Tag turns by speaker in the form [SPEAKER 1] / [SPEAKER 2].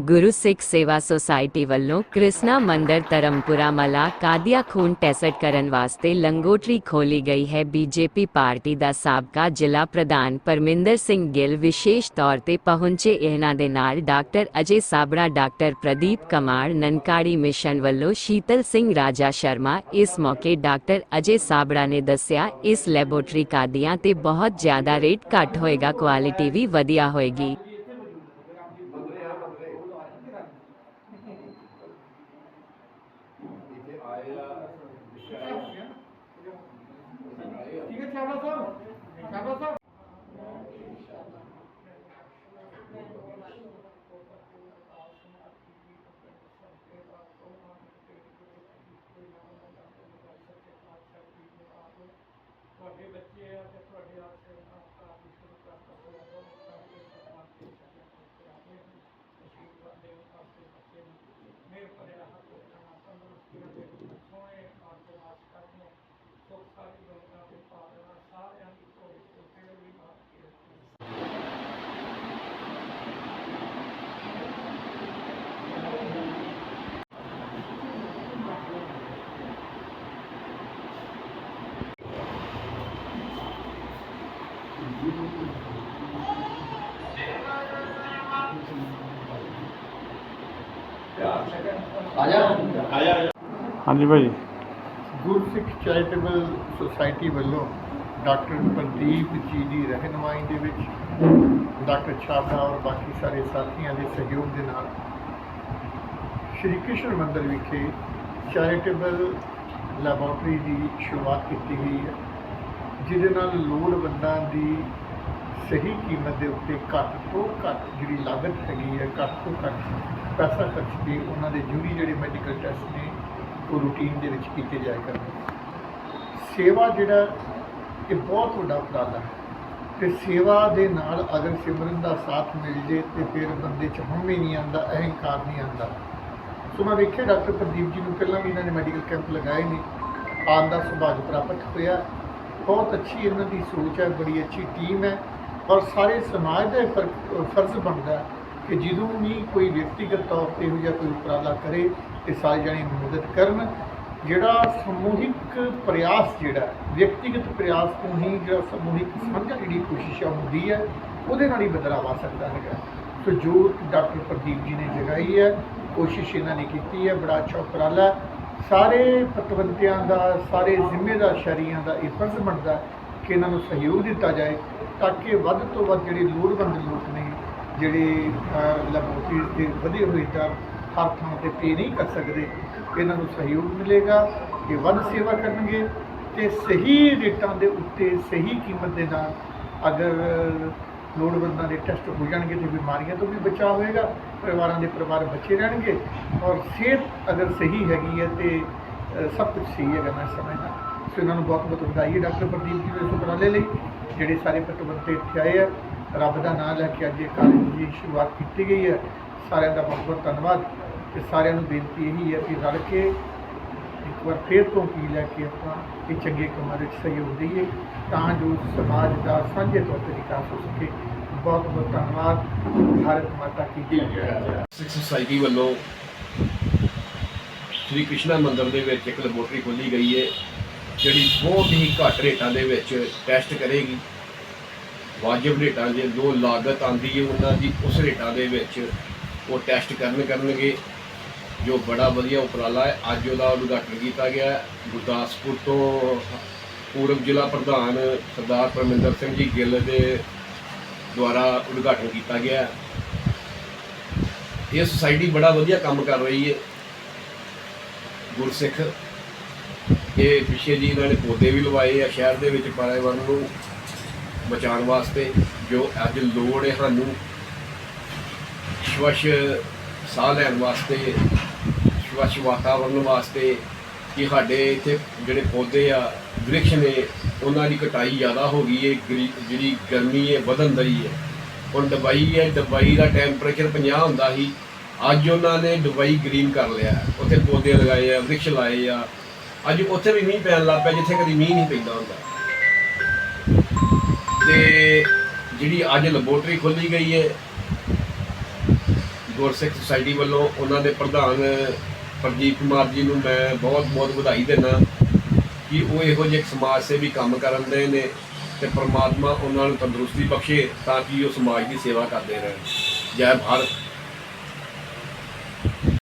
[SPEAKER 1] ਗੁਰੂ ਸਿੱਖ ਸੇਵਾ ਸੁਸਾਇਟੀ ਵੱਲੋਂ ਕ੍ਰਿਸ਼ਨਾ ਮੰਦਰ ਧਰਮਪੁਰਾ ਮਲਾ ਕਾਦੀਆ ਖੂਨ ਟੈਸਟ ਕਰਨ ਵਾਸਤੇ ਲੰਗੋਟਰੀ ਖੋਲੀ ਗਈ ਹੈ। ਬੀਜੇਪੀ ਪਾਰਟੀ ਦਾ ਸਾਬਕਾ ਜ਼ਿਲ੍ਹਾ ਪ੍ਰਧਾਨ ਪਰਮਿੰਦਰ ਸਿੰਘ ਗਿੱਲ ਵਿਸ਼ੇਸ਼ ਤੌਰ ਤੇ ਪਹੁੰਚੇ ਇਹਨਾਂ ਦੇ ਨਾਲ doctor Ajay Sabra doctor Pradeep Kumar, Nankari mission ਵੱਲੋਂ ਸ਼ੀਤਲ ਸਿੰਘ, ਰਾਜਾ ਸ਼ਰਮਾ ਇਸ ਮੌਕੇ ਡਾਕਟਰ ਅਜੇ ਸਾਬੜਾ ਨੇ ਦੱਸਿਆ, ਇਸ ਲੈਬੋਰਟਰੀ ਕਾਦੀਆਂ ਤੇ ਬਹੁਤ ਜ਼ਿਆਦਾ ਰੇਟ ਘੱਟ ਹੋਏਗਾ, ਕੁਆਲਿਟੀ ਵੀ ਵਧੀਆ ਹੋਏਗੀ।
[SPEAKER 2] বছর
[SPEAKER 3] ਹਾਂਜੀ ਭਾਈ।
[SPEAKER 2] ਗੁਰਸਿੱਖ ਚੈਰੀਟੇਬਲ ਸੁਸਾਇਟੀ ਵੱਲੋਂ ਡਾਕਟਰ ਪ੍ਰਦੀਪ ਜੀ ਦੀ ਰਹਿਨਮਾਈ ਦੇ ਵਿੱਚ ਡਾਕਟਰ ਛਾਬੜਾ ਔਰ ਬਾਕੀ ਸਾਰੇ ਸਾਥੀਆਂ ਦੇ ਸਹਿਯੋਗ ਦੇ ਨਾਲ ਸ਼੍ਰੀ ਕ੍ਰਿਸ਼ਨ ਮੰਦਿਰ ਵਿਖੇ ਚੈਰੀਟੇਬਲ ਲੈਬੋਰਟਰੀ ਦੀ ਸ਼ੁਰੂਆਤ ਕੀਤੀ ਗਈ ਹੈ ਜਿਹਦੇ ਨਾਲ ਲੋੜਵੰਦਾਂ ਦੀ ਸਹੀ ਕੀਮਤ ਦੇ ਉੱਤੇ ਘੱਟ ਤੋਂ ਘੱਟ ਜਿਹੜੀ ਲਾਗਤ ਹੈਗੀ ਹੈ ਘੱਟ ਤੋਂ ਘੱਟ ਪੈਸਾ ਖਰਚ ਕੇ ਉਹਨਾਂ ਦੇ ਜੂਰੀ ਜਿਹੜੇ ਮੈਡੀਕਲ ਟੈਸਟ ਨੇ, ਉਹ ਰੂਟੀਨ ਦੇ ਵਿੱਚ ਕੀਤੇ ਜਾਇਆ ਕਰਦੇ ਸੇਵਾ ਜਿਹੜਾ, ਇਹ ਬਹੁਤ ਵੱਡਾ ਉਪਰਾਲਾ ਹੈ ਤੇ ਸੇਵਾ ਦੇ ਨਾਲ ਅਗਰ ਸਿਮਰਨ ਦਾ ਸਾਥ ਮਿਲ ਜੇ, ਤੇ ਫਿਰ ਬੰਦੇ ਚ ਹਉਮੈ ਵੀ ਨਹੀਂ ਆਉਂਦਾ, ਅਹੰਕਾਰ ਨਹੀਂ ਆਉਂਦਾ। ਸੋ ਮੈਂ ਵੇਖਿਆ ਡਾਕਟਰ ਪ੍ਰਦੀਪ ਜੀ ਨੂੰ, ਪਹਿਲਾਂ ਵੀ ਇਹਨਾਂ ਨੇ ਮੈਡੀਕਲ ਕੈਂਪ ਲਗਾਏ ਨੇ। ਆਉਣ ਦਾ ਸੁਭਾਗ ਪ੍ਰਾਪਤ ਹੋਇਆ। ਬਹੁਤ ਅੱਛੀ ਇਹਨਾਂ ਦੀ ਸੋਚ ਹੈ, ਬੜੀ ਅੱਛੀ ਟੀਮ ਹੈ। ਔਰ ਸਾਰੇ ਸਮਾਜ ਦਾ ਇਹ ਫਰ- ਫਰਜ਼ ਬਣਦਾ ਹੈ ਕਿ ਜਦੋਂ ਵੀ ਕੋਈ ਵਿਅਕਤੀਗਤ ਤੌਰ ਤੇ ਇਹੋ ਜਿਹਾ ਕੋਈ ਉਪਰਾਲਾ ਕਰੇ ਤੇ ਸਾਰੇ ਜਣੇ ਮਦਦ ਕਰਨ, ਜਿਹੜਾ ਸਮੂਹਿਕ ਪ੍ਰਯਾਸ ਜਿਹੜਾ, ਵਿਅਕਤੀਗਤ ਪ੍ਰਯਾਸ ਤੋਂ ਹੀ ਜਿਹੜਾ ਸਮੂਹਿਕ ਸਾਂਝਾ ਜਿਹੜੀ ਕੋਸ਼ਿਸ਼ ਆ ਹੁੰਦੀ ਹੈ, ਉਹਦੇ ਨਾਲ ਹੀ ਬਦਲਾਅ ਆ ਸਕਦਾ ਹੈਗਾ। ਸੋ ਜੋ ਡਾਕਟਰ ਪ੍ਰਦੀਪ ਜੀ ਨੇ ਜਗਾਈ ਹੈ, ਕੋਸ਼ਿਸ਼ ਇਹਨਾਂ ਨੇ ਕੀਤੀ ਹੈ, ਬੜਾ ਅੱਛਾ ਉਪਰਾਲਾ ਸਾਰੇ ਪਤਵੰਤਿਆਂ ਦਾ, ਸਾਰੇ ਜ਼ਿੰਮੇਦਾਰ ਸ਼ਹਿਰੀਆਂ ਦਾ ਇਹ ਫਰਜ਼ ਬਣਦਾ ਕਿ ਇਹਨਾਂ ਨੂੰ ਸਹਿਯੋਗ ਦਿੱਤਾ ਜਾਏ, ਤਾਂ ਕਿ ਵੱਧ ਤੋਂ ਵੱਧ ਜਿਹੜੇ ਲੋੜਵੰਦ ਲੋਕ ਨੇ ਜਿਹੜੇ ਲੈਬੋਰਟਰੀਜ਼ ਦੇ ਵਧੇ ਹੋਏ ਤਾਂ ਹਰ ਥਾਂ ਤੇ ਪੇ ਨਹੀਂ ਕਰ ਸਕਦੇ। ਇਹਨਾਂ ਨੂੰ ਸਹਿਯੋਗ ਮਿਲੇਗਾ ਇਹ ਵੱਧ ਸੇਵਾ ਕਰਨਗੇ ਤੇ ਸਹੀ ਰੇਟਾਂ ਦੇ ਉੱਤੇ ਸਹੀ ਕੀਮਤ ਦੇ ਨਾਲ ਅਗਰ ਲੋੜਵੰਦਾਂ ਦੇ ਟੈਸਟ ਹੋ ਜਾਣਗੇ ਤੇ ਬਿਮਾਰੀਆਂ ਤੋਂ ਵੀ ਬਚਾਅ ਹੋਏਗਾ, ਪਰਿਵਾਰਾਂ ਦੇ ਪਰਿਵਾਰ ਬੱਚੇ ਰਹਿਣਗੇ ਔਰ ਸਿਹਤ ਅਗਰ ਸਹੀ ਹੈਗੀ ਹੈ ਤੇ ਸਭ ਕੁਝ ਸਹੀ ਹੈਗਾ ਮੈਂ ਸਮਝਦਾ। ਸੋ ਇਹਨਾਂ ਨੂੰ ਬਹੁਤ ਬਹੁਤ ਵਧਾਈ ਹੈ ਡਾਕਟਰ ਪ੍ਰਦੀਪ ਜੀ ਦੇ ਇਸ ਉਪਰਾਲੇ ਲਈ, ਜਿਹੜੇ ਸਾਰੇ ਪਤਵੰਤੇ ਇੱਥੇ ਆਏ ਆ। ਰੱਬ ਦਾ ਨਾਮ ਲੈ ਕੇ ਅੱਜ ਇਹ ਕਾਰਜ ਦੀ ਸ਼ੁਰੂਆਤ ਕੀਤੀ ਗਈ ਹੈ। ਸਾਰਿਆਂ ਦਾ ਬਹੁਤ ਬਹੁਤ ਧੰਨਵਾਦ ਤੇ ਸਾਰਿਆਂ ਨੂੰ ਬੇਨਤੀ ਇਹੀ ਹੈ ਕਿ ਰਲ ਕੇ ਇੱਕ ਵਾਰ ਫੇਰ ਤੋਂ ਕੀ ਲੈ ਕੇ ਆਪਾਂ ਇਹ ਚੰਗੇ ਕੰਮਾਂ ਵਿੱਚ ਸਹਿਯੋਗ ਦਈਏ ਤਾਂ ਜੋ ਸਮਾਜ ਦਾ ਸਾਂਝੇ ਤੌਰ ਤੇ ਵਿਕਾਸ ਹੋ ਸਕੇ। ਬਹੁਤ ਬਹੁਤ ਧੰਨਵਾਦ। ਭਾਰਤ ਮਾਤਾ ਕੀ ਜੈ।
[SPEAKER 4] ਸਿੱਖ ਸੁਸਾਇਟੀ ਵੱਲੋਂ ਸ੍ਰੀ ਕ੍ਰਿਸ਼ਨਾ ਮੰਦਿਰ ਦੇ ਵਿੱਚ ਇੱਕ ਲੈਬੋਰਟਰੀ ਖੋਲੀ ਗਈ ਹੈ, ਜਿਹੜੀ ਬਹੁਤ ਹੀ ਘੱਟ ਰੇਟਾਂ ਦੇ ਵਿੱਚ ਟੈਸਟ ਕਰੇਗੀ। ਵਾਜਬ ਰੇਟਾਂ ਜੇ ਜੋ ਲਾਗਤ ਆਂਦੀ ਹੈ ਉਹਨਾਂ ਦੀ ਉਸ ਰੇਟਾਂ ਦੇ ਵਿੱਚ ਉਹ ਟੈਸਟ ਕਰਨ ਕਰਨਗੇ। ਜੋ ਬੜਾ ਵਧੀਆ ਉਪਰਾਲਾ ਹੈ, ਅੱਜ ਉਹਦਾ ਉਦਘਾਟਨ ਕੀਤਾ ਗਿਆ ਗੁਰਦਾਸਪੁਰ ਤੋਂ ਪੂਰਬ ਜ਼ਿਲ੍ਹਾ ਪ੍ਰਧਾਨ ਸਰਦਾਰ ਪਰਮਿੰਦਰ ਸਿੰਘ ਜੀ ਗਿੱਲ ਦੇ ਦੁਆਰਾ ਉਦਘਾਟਨ ਕੀਤਾ ਗਿਆ ਇਹ ਸੁਸਾਇਟੀ ਬੜਾ ਵਧੀਆ ਕੰਮ ਕਰ ਰਹੀ ਹੈ। ਗੁਰਸਿੱਖ, ਇਹ ਪਿੱਛੇ ਜੀ ਇਹਨਾਂ ਨੇ ਪੌਦੇ ਵੀ ਲਵਾਏ ਆ ਸ਼ਹਿਰ ਦੇ ਵਿੱਚ ਪਰਿਆਵਰਨ ਨੂੰ ਬਚਾਉਣ ਵਾਸਤੇ ਜੋ ਅੱਜ ਲੋੜ ਹੈ ਸਾਨੂੰ ਸਵੱਛ ਸਾਹ ਲੈਣ ਵਾਸਤੇ, ਸਵੱਛ ਵਾਤਾਵਰਨ ਵਾਸਤੇ ਕਿ ਸਾਡੇ ਇੱਥੇ ਜਿਹੜੇ ਪੌਦੇ ਆ, ਵ੍ਰਿਕਸ਼ ਨੇ ਉਹਨਾਂ ਦੀ ਕਟਾਈ ਜ਼ਿਆਦਾ ਹੋ ਗਈ ਹੈ, ਗਰੀ- ਜਿਹੜੀ ਗਰਮੀ ਹੈ ਵਧਣ ਰਹੀ ਹੈ। ਹੁਣ ਦੁਬਈ ਹੈ ਦੁਬਈ ਦਾ ਟੈਂਪਰੇਚਰ 50 ਹੁੰਦਾ ਸੀ, ਅੱਜ ਉਹਨਾਂ ਨੇ ਦੁਬਈ ਗ੍ਰੀਨ ਕਰ ਲਿਆ। ਉੱਥੇ ਪੌਦੇ ਲਗਾਏ ਆ, ਵ੍ਰਿਕਸ਼ ਲਾਏ ਆ। ਅੱਜ ਉੱਥੇ ਵੀ ਮੀਂਹ ਪੈਣ ਲੱਗ ਪਿਆ, ਜਿੱਥੇ ਕਦੀ ਮੀਂਹ ਨਹੀਂ ਪੈਂਦਾ ਹੁੰਦਾ। ਤੇ ਜਿਹੜੀ ਅੱਜ ਲੈਬੋਰਟਰੀ ਖੋਲੀ ਗਈ ਹੈ, ਗੁਰਸਿੱਖ ਸੁਸਾਇਟੀ ਵੱਲੋਂ ਉਹਨਾਂ ਦੇ ਪ੍ਰਧਾਨ ਪ੍ਰਦੀਪ ਕੁਮਾਰ ਜੀ ਨੂੰ ਮੈਂ ਬਹੁਤ ਬਹੁਤ ਵਧਾਈ ਦਿੰਦਾ ਕਿ ਉਹ ਇਹੋ ਜਿਹੇ ਸਮਾਜ ਸੇਵੀ ਕੰਮ ਕਰਨ ਦੇ ਨੇ ਤੇ ਪ੍ਰਮਾਤਮਾ ਉਹਨਾਂ ਨੂੰ ਤੰਦਰੁਸਤੀ ਬਖਸ਼ੇ ਤਾਂ ਕਿ ਉਹ ਸਮਾਜ ਦੀ ਸੇਵਾ ਕਰਦੇ ਰਹਿਣ। ਜੈ ਭਾਰਤ।